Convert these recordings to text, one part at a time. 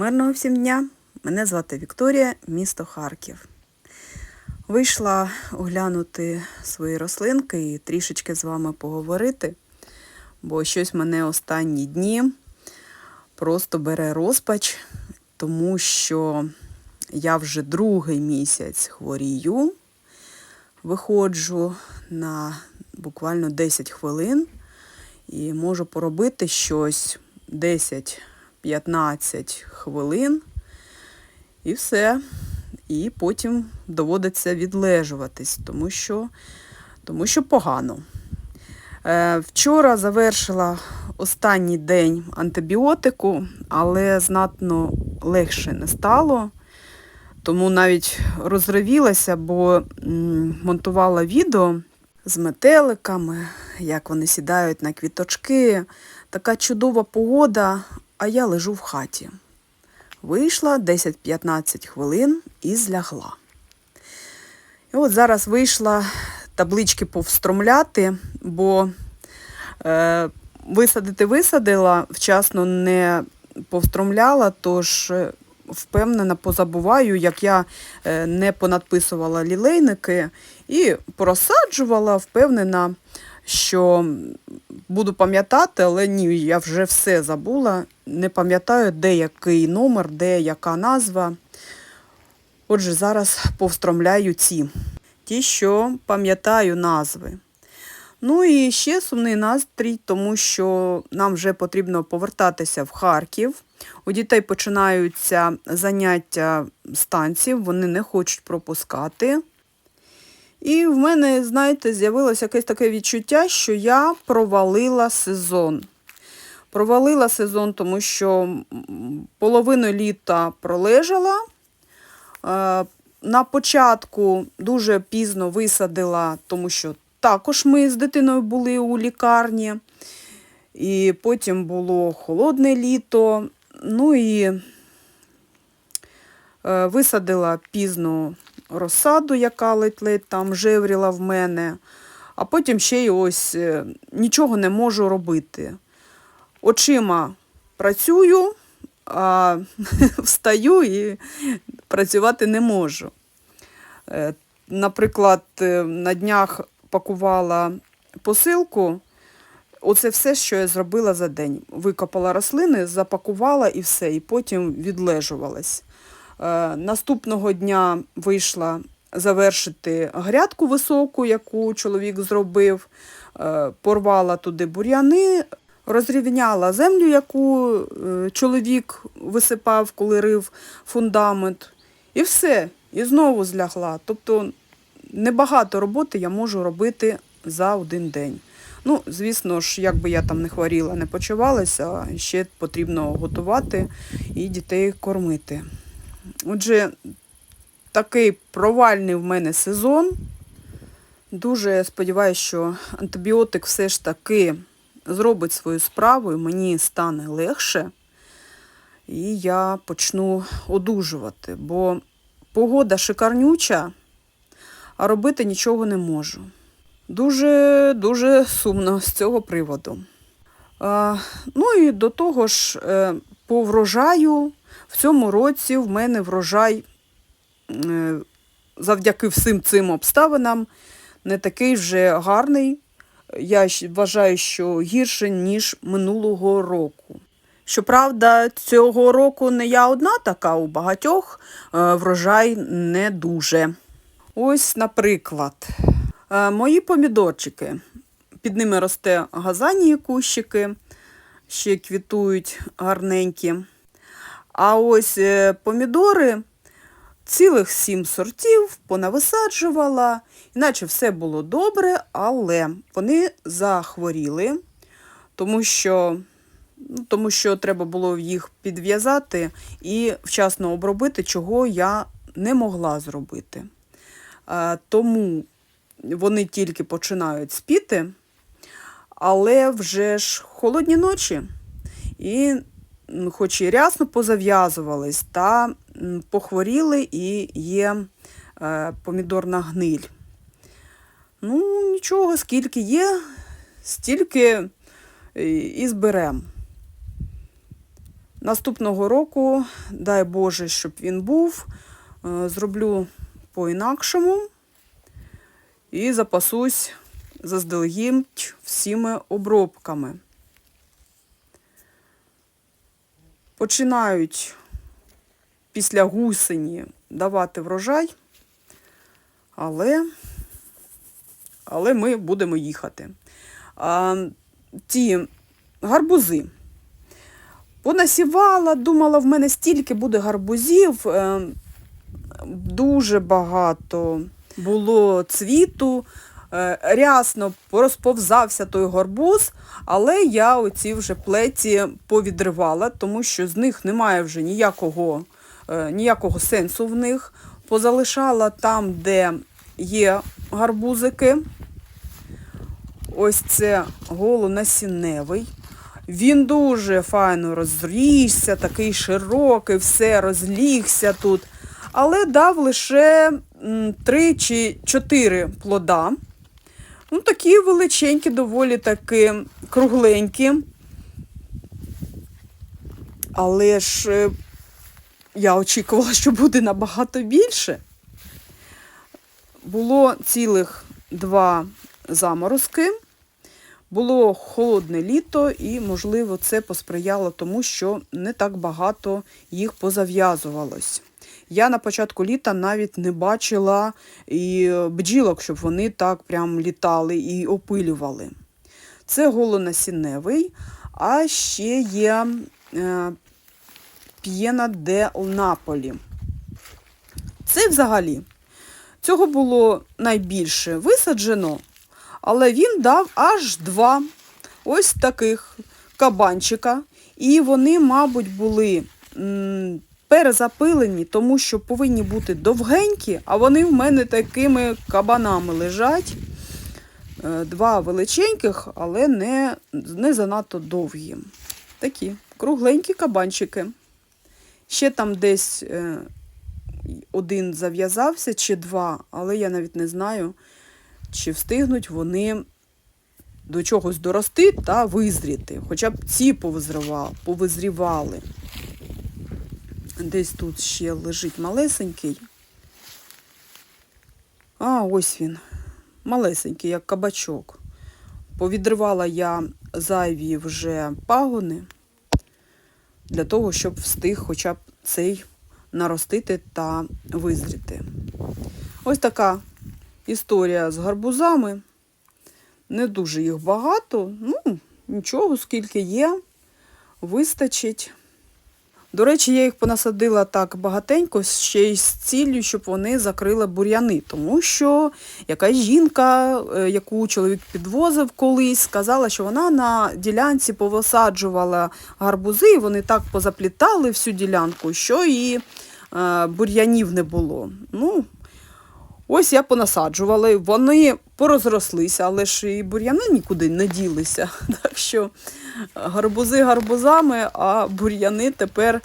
Мирного всім дня! Мене звати Вікторія, місто Харків. Вийшла оглянути свої рослинки і трішечки з вами поговорити, бо щось мене останні дні просто бере розпач, тому що я вже другий місяць хворію, виходжу на буквально 10 хвилин і можу поробити щось 10-15 хвилин і все. І потім доводиться відлежуватись, тому що, тому що погано. Е, вчора завершила останній день антибіотику, але знатно легше не стало. Тому навіть розривілася, бо монтувала відео з метеликами, як вони сідають на квіточки. Така чудова погода, а я лежу в хаті. Вийшла 10-15 хвилин і злягла. І от зараз вийшла таблички повстромляти, бо е, висадити висадила, вчасно не повстромляла, тож е, впевнена, позабуваю, як я е, не понадписувала лілейники і порозсаджувала, впевнена, що буду пам'ятати, але ні, я вже все забула. Не пам'ятаю, де який номер, де яка назва. Отже, зараз повстромляю ці. Ті, що пам'ятаю назви. Ну і ще сумний настрій, тому що нам вже потрібно повертатися в Харків. У дітей починаються заняття з танців, вони не хочуть пропускати. І в мене, знаєте, з'явилося якесь таке відчуття, що я провалила сезон. Провалила сезон, тому що половину літа пролежала. Е, На початку дуже пізно висадила, тому що також ми з дитиною були у лікарні. І потім було холодне літо. Ну і е, висадила пізно розсаду, яка ледь-ледь там жевріла в мене. А потім ще й ось е, нічого не можу робити. Очима працюю, а встаю і працювати не можу. Е, Наприклад, е, на днях пакувала посилку. Оце все, що я зробила за день. Викопала рослини, запакувала і все, і потім відлежувалась. Е, наступного дня вийшла завершити грядку високу, яку чоловік зробив, е, порвала туди бур'яни, розрівняла землю, яку е, чоловік висипав, коли рив фундамент. І все, і знову злягла. Тобто небагато роботи я можу робити за один день. Ну, звісно ж, як би я там не хворіла, не почувалася, ще потрібно готувати і дітей кормити. Отже, такий провальний в мене сезон. Дуже сподіваюся, що антибіотик все ж таки зробить свою справу і мені стане легше. І я почну одужувати, бо погода шикарнюча, а робити нічого не можу. Дуже дуже сумно з цього приводу. Ну і до того ж, е, по врожаю в цьому році в мене врожай е, завдяки всім цим обставинам не такий вже гарний. Я вважаю, що гірше, ніж минулого року. Щоправда, цього року не я одна така, у багатьох е, врожай не дуже. Ось, наприклад, е, мої помідорчики. Під ними росте газанії кущики, ще квітують гарненькі. А ось е, помідори цілих сім сортів понависаджувала, іначе все було добре, але вони захворіли, тому що, ну, тому що треба було їх підв'язати і вчасно обробити, чого я не могла зробити. Тому вони тільки починають спіти, але вже ж холодні ночі. І хоч і рясно позав'язувались, та похворіли і є е, помідорна гниль. Ну, нічого, скільки є, стільки і- і зберемо. Наступного року, дай Боже, щоб він був, е, зроблю по-інакшому і запасусь заздалегідь всіми обробками. Починають після гусені давати врожай, але, але ми будемо їхати. А, ті гарбузи. Понасівала, думала, в мене стільки буде гарбузів, е, дуже багато було цвіту, рясно розповзався той гарбуз, але я оці вже плеті повідривала, тому що з них немає вже ніякого, е, ніякого сенсу в них. Позалишала там, де є гарбузики. Ось це голонасінневий. Він дуже файно розрісся, такий широкий, все розлігся тут. Але дав лише три чи чотири плода. Ну, такі величенькі, доволі таки кругленькі. Але ж е, я очікувала, що буде набагато більше. Було цілих два заморозки. Було холодне літо, і, можливо, це посприяло тому, що не так багато їх позав'язувалось. Я на початку літа навіть не бачила і бджілок, щоб вони так прям літали і опилювали. Це голонасінневий, а ще є е, п'єна де Наполі. Це взагалі. Цього було найбільше висаджено, але він дав аж два ось таких кабанчика. І вони, мабуть, були м, перезапилені, тому що повинні бути довгенькі, а вони в мене такими кабанами лежать. Е, Два величеньких, але не, не занадто довгі. Такі кругленькі кабанчики. Ще там десь е, один зав'язався чи два, але я навіть не знаю, чи встигнуть вони до чогось дорости та визріти. Хоча б ці повизрівали. Десь тут ще лежить малесенький. А, ось він. Малесенький, як кабачок. Повідривала я зайві вже пагони для того, щоб встиг хоча б цей наростити та визріти. Ось така історія з гарбузами. Не дуже їх багато, ну, нічого, скільки є, вистачить. До речі, я їх понасадила так багатенько, ще й з ціллю, щоб вони закрили бур'яни. Тому що якась жінка, е, яку чоловік підвозив колись, сказала, що вона на ділянці повисаджувала гарбузи, і вони так позаплітали всю ділянку, що і е, бур'янів не було. Ну, ось я понасаджувала, вони порозрослися, але ж і бур'яни нікуди не ділися. Так що гарбузи гарбузами, а бур'яни тепер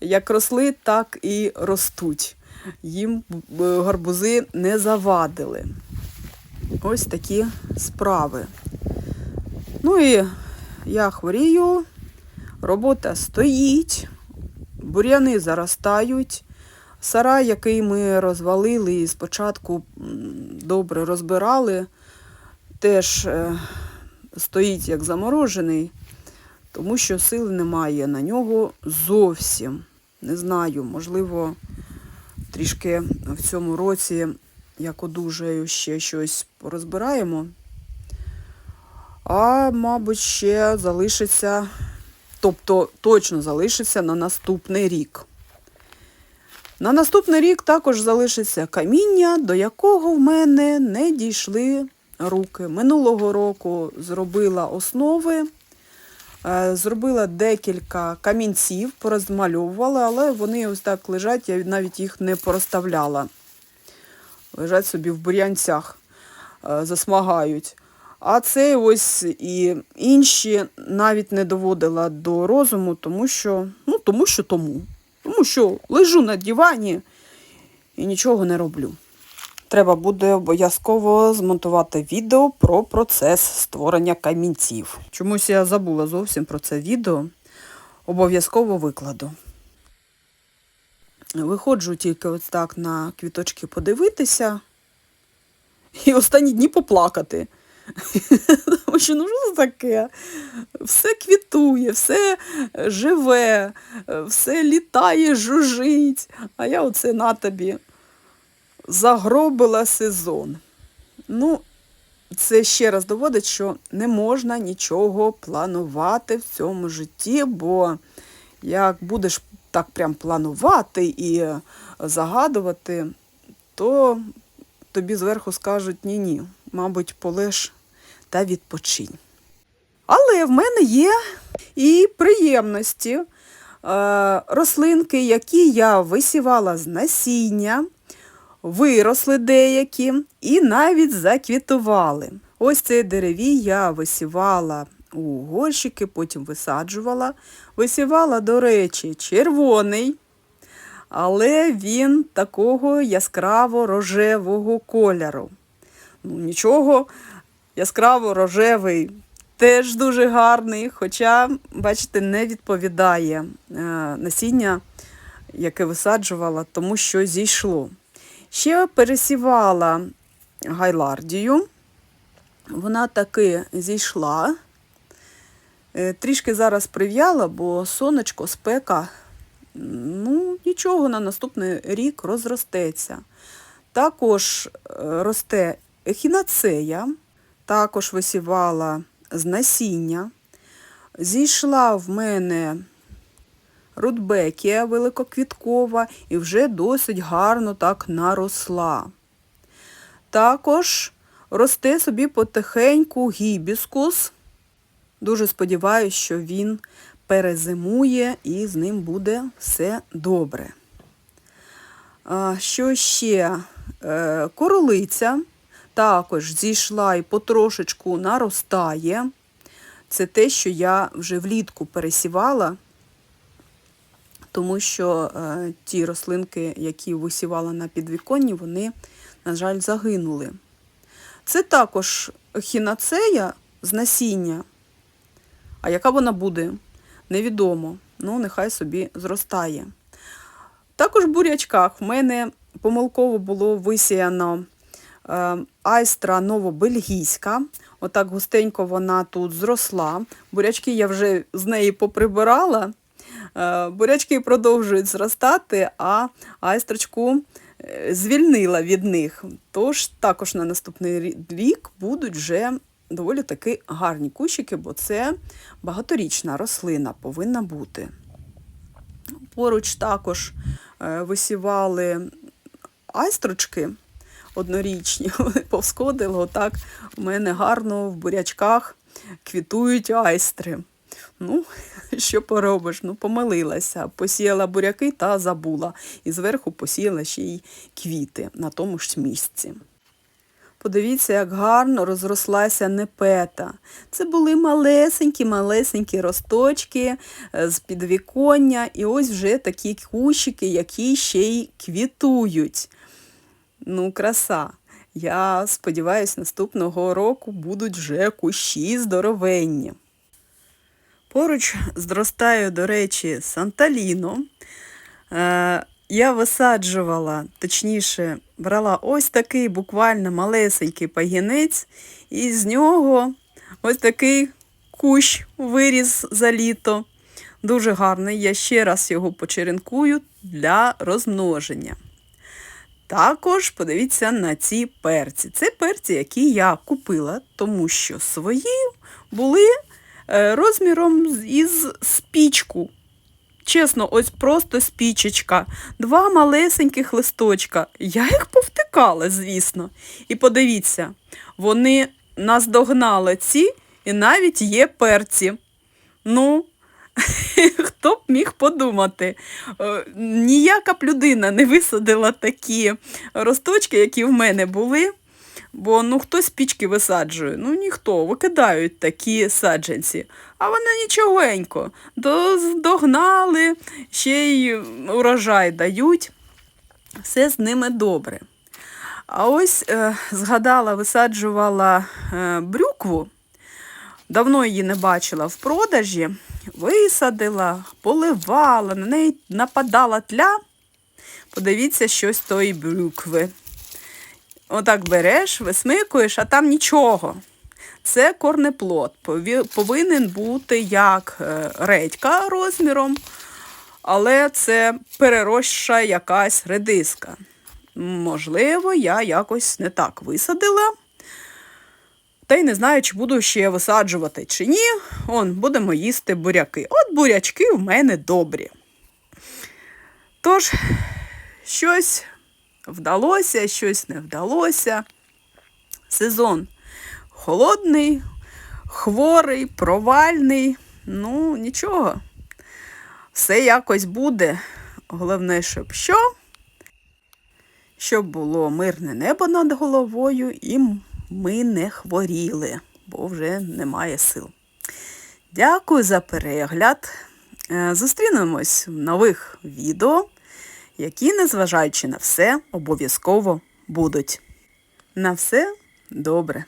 як росли, так і ростуть. Їм е, гарбузи не завадили. Ось такі справи. Ну і я хворію, робота стоїть, бур'яни заростають. Сарай, який ми розвалили і спочатку добре розбирали, теж е, стоїть як заморожений, тому що сили немає на нього зовсім. Не знаю, можливо, трішки в цьому році, як одужаю, ще щось порозбираємо. А, мабуть, ще залишиться, тобто точно залишиться на наступний рік. На наступний рік також залишиться каміння, до якого в мене не дійшли руки. Минулого року зробила основи, е, зробила декілька камінців, порозмальовувала, але вони ось так лежать, я навіть їх не порозставляла. Лежать собі в бур'янцях, е, засмагають. А це ось і інші навіть не доводила до розуму, тому що, ну, тому що тому. Тому що лежу на дивані і нічого не роблю. Треба буде обов'язково змонтувати відео про процес створення камінців. Чомусь я забула зовсім про це відео. обов'язково викладу. Виходжу тільки ось так на квіточки подивитися і останні дні поплакати. Тому що ну що це таке? Все квітує, все живе, все літає, жужить. А я оце на тобі загробила сезон. Ну, це ще раз доводить, що не можна нічого планувати в цьому житті, бо як будеш так прям планувати і загадувати, то тобі зверху скажуть ні-ні, мабуть, полеж та відпочинь. Але в мене є і приємності. Е, Рослинки, які я висівала з насіння, виросли деякі і навіть заквітували. Ось цей деревій я висівала у горщики, потім висаджувала. Висівала, до речі, червоний, але він такого яскраво рожевого кольору. Ну, нічого, яскраво рожевий теж дуже гарний, хоча, бачите, не відповідає е, насіння, яке висаджувала, тому що зійшло. Ще пересівала гайлардію. Вона таки зійшла. Е, Трішки зараз прив'яла, бо сонечко, спека, ну, нічого на наступний рік розростеться. Також е, росте ехінацея, також висівала з насіння. Зійшла в мене рудбекія великоквіткова і вже досить гарно так наросла. Також росте собі потихеньку гібіскус. Дуже сподіваюся, що він перезимує і з ним буде все добре. Що ще? Е, Королиця також зійшла і потрошечку наростає. Це те, що я вже влітку пересівала, тому що е, ті рослинки, які висівала на підвіконні, вони, на жаль, загинули. Це також хінацея з насіння. А яка вона буде? Невідомо. Ну, нехай собі зростає. Також в бурячках в мене помилково було висіяно е, айстра новобельгійська. Отак густенько вона тут зросла. Бурячки я вже з неї поприбирала. Е, бурячки продовжують зростати, а айстрочку е, звільнила від них. Тож також на наступний рік будуть вже доволі таки гарні кущики, бо це багаторічна рослина повинна бути. Поруч також е, висівали айстрочки однорічні, вони повсходили, отак у мене гарно в бурячках квітують айстри. Ну, що поробиш? Ну, помилилася. Посіяла буряки та забула. І зверху посіяла ще й квіти на тому ж місці. Подивіться, як гарно розрослася непета. Це були малесенькі-малесенькі росточки е, з підвіконня, і ось вже такі кущики, які ще й квітують. Ну, краса. Я сподіваюся, наступного року будуть вже кущі здоровенні. Поруч зростаю, до речі, Санталіно. Я висаджувала, точніше, брала ось такий буквально малесенький пагінець, і з нього ось такий кущ виріс за літо. Дуже гарний. Я ще раз його почеренкую для розмноження. Також подивіться на ці перці. Це перці, які я купила, тому що свої були е, розміром із спічку. Чесно, ось просто спічечка. Два малесеньких листочка. Я їх повтикала, звісно. І подивіться, вони наздогнали ці і навіть є перці. Ну, хто б міг подумати? Е, Ніяка б людина не висадила такі росточки, які в мене були. Бо ну хто спічки висаджує? Ну ніхто, викидають такі саджанці. А вони нічогенько. Догнали, ще й урожай дають. Все з ними добре. А ось е, згадала, висаджувала е, брюкву. Давно її не бачила в продажі. висадила, поливала, на неї нападала тля. Подивіться, щось тої брюкви. Отак береш, висмикуєш, а там нічого. Це корнеплод. Повинен бути як е, редька розміром, але це перероща якась редиска. Можливо, я якось не так висадила. Та й не знаю, чи буду ще висаджувати, чи ні. Он, будемо їсти буряки. От бурячки в мене добрі. Тож, щось вдалося, щось не вдалося. Сезон холодний, хворий, провальний. Ну, нічого. Все якось буде. Головне, щоб що? Щоб було мирне небо над головою і ми не хворіли, бо вже немає сил. Дякую за перегляд. Е, Зустрінемось в нових відео, які, незважаючи на все, обов'язково будуть. На все добре.